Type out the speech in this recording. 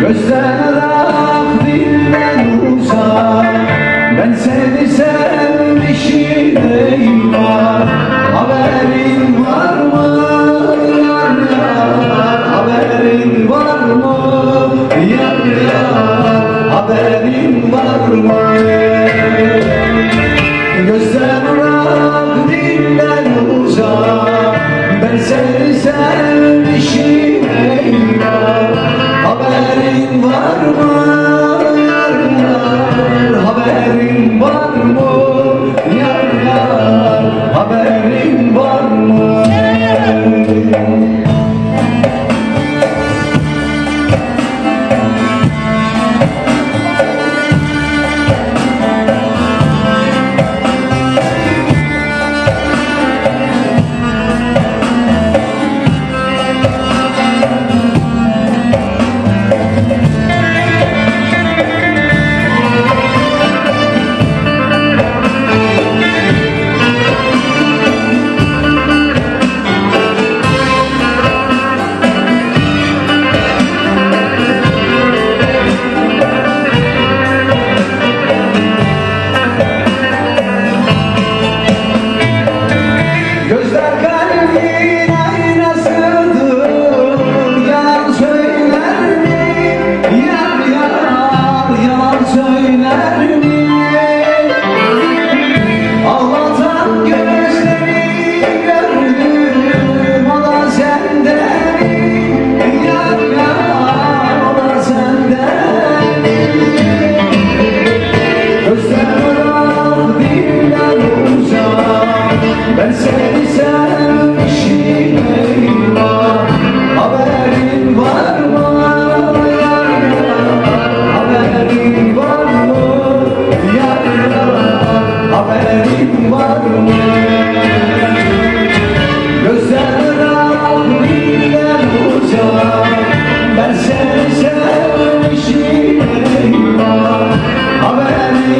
Gözden rak dilden uzak. Ben seni sev sevmişim eyvah Haberin var mı? Haberin var mı?